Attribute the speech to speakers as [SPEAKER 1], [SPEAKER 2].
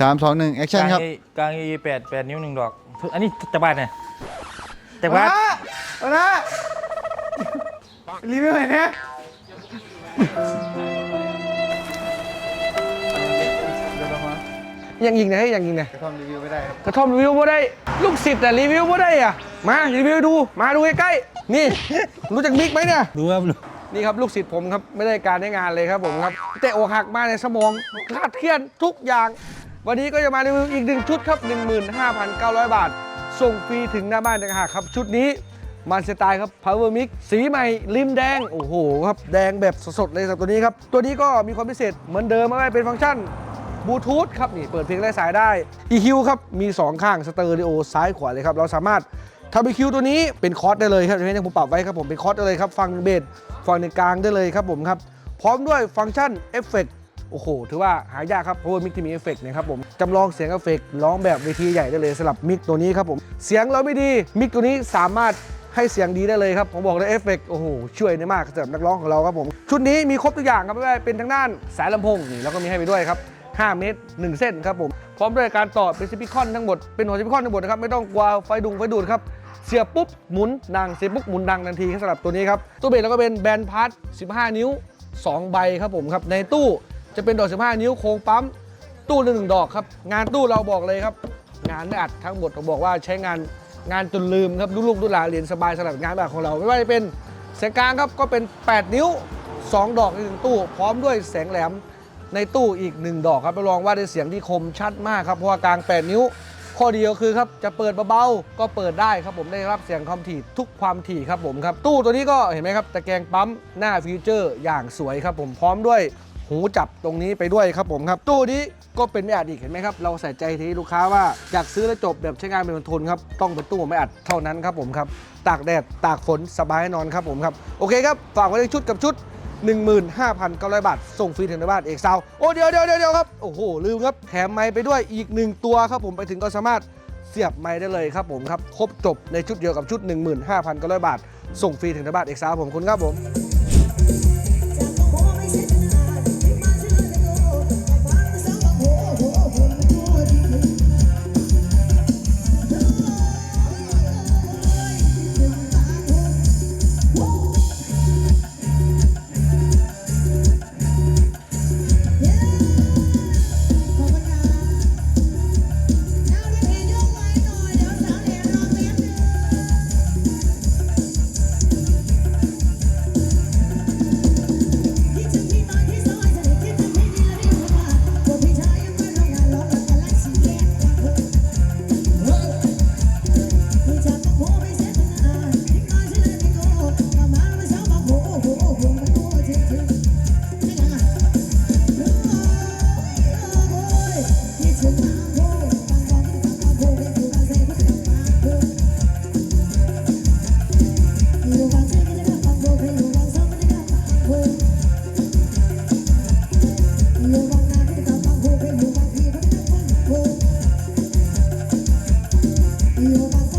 [SPEAKER 1] สามสองหนึ่งแอคชั่นครับ
[SPEAKER 2] กลางเอแปดแปดนิ้วหนึ่งดอก อันนี้จะบาทเนี่ยจะบาท
[SPEAKER 3] เอานะรีวิวหน่อยนะยังยิงนะยังยิงนะ
[SPEAKER 1] กระท่อมรีวิวไม่ได้ครับ
[SPEAKER 3] กระท่อมรีวิวบ่ได้ลูกศิษย์แต่รีวิวบ่ได้อะมารีวิวดูมาดูใกล้ๆนี่ รู้จักมิกไหมเนี่ย
[SPEAKER 2] รู้ครับรู้
[SPEAKER 3] นี่ครับลูกศิษย์ผมครับไม่ได้การได้งานเลยครับผมครับ แต่อกหักมาในสมองคลาดเคลื่อนทุกอย่าง วันนี้ก็จะมารีวิวอีกหนึ่งชุดครับ 15,900 บาท ส่งฟรีถึงหน้าบ้านต่างหากครับ ชุดนี้มันสไตล์ครับ Power Mix สีใหม่ริมแดง โอ้โหครับแดงแบบสดๆเลยครับตัวนี้ครับ ตัวนี้ก็มีความพิเศษเหมือนเดิมไม่เป็นฟังก์ชันบลูทูธครับนี่เปิดเพลงไร้สายได้ EQ ครับ มี 2 ข้างสเตอริโอซ้ายขวาเลยครับ เราสามารถทำ EQ ตัวนี้เป็นคอร์สได้เลยครับอย่างที่ผมปรับไว้ครับผมเป็นคอร์สได้เลยครับ ฟังเบสฟังในกลางได้เลยครับผมครับ พร้อมด้วยฟังก์ชันเอฟเฟก โอ้โห ถือว่าหายากครับเพราะว่ามิกที่มีเอฟเฟกนะครับผมจำลองเสียงเอฟเฟกร้องแบบเวทีใหญ่ได้เลยสำหรับมิกตัวนี้ครับผมเสียงเราไม่ดีมิกตัวนี้สามารถให้เสียงดีได้เลยครับผมบอกเลยเอฟเฟกโอ้โหช่วยได้มากสำหรับนักร้องของเราครับผม ชุดนี้มีครบทุกอย่างครับไม่ว่าเป็นทางด้านสายลำโพงนี่แล้วก็มีให้ไปด้วยครับ 5 เมตร 1 เส้นครับผมพร้อมด้วยการต่อเป็นซิปิคอนทั้งหมดเป็นหัวซิปิคอนทั้งหมดนะครับไม่ต้องกลัวไฟดุงไฟดูดครับเสียบปุ๊บหมุนดังเสียบปุ๊บหมุนดังทันทีสำหรับตัวนี้ครับตู้เบสเราก็เป็นแบนพาร์ท15 นิ้ว 2 ใบครับผมครับในตู้ จะเป็นดอก 15 นิ้วโค้งปั๊มตู้ละหนึ่งดอกครับ งานตู้เราบอกเลยครับ งานไม่อัดทั้งหมดผมบอกว่าใช้งานงานจนลืมครับลูกๆลูกหลานเรียนสบายสำหรับงานแบบของเรา ไม่ว่าจะเป็นเสียงกลางครับก็เป็น 8 นิ้ว 2 ดอกในหนึ่งตู้ พร้อมด้วยแสงแหลมในตู้อีก 1 ดอกครับรับรองว่าได้เสียงที่คมชัดมากครับเพราะว่ากลาง 8 นิ้ว ข้อดีก็คือครับจะเปิดเบาๆก็เปิดได้ครับผมได้รับเสียงความถี่ทุกความถี่ครับผมครับตู้ตัวนี้ก็เห็นไหมครับตะแกรงปั๊มหน้าฟิวเจอร์อย่างสวยครับผมพร้อมด้วย หูจับตรงนี้ไปด้วยครับผมครับ ตู้นี้ก็เป็นไม่อัดอีกเห็นไหมครับ เราใส่ใจที่ลูกค้าว่าอยากซื้อแล้วจบแบบใช้งานเป็นทนครับ ต้องเป็นตู้ไม่อัดเท่านั้นครับผมครับ ตากแดดตากฝนสบายแน่นอนครับผมครับ โอเคครับ ฝากไว้ในชุดกับชุด 15,900 บาท ส่งฟรีถึงในบ้านเอกซาวโอ้เดี๋ยวเดี๋ยวเดี๋ยวครับ โอ้โหลืมครับ แถมไม้ไปด้วยอีกหนึ่งตัวครับผมไปถึงก็สามารถเสียบไม้ได้เลยครับผมครับ ครบจบในชุดเดียวกับชุด 15,900 บาท ส่งฟรีถึงในบ้านเอกซาวผมคุณครับผม อยู่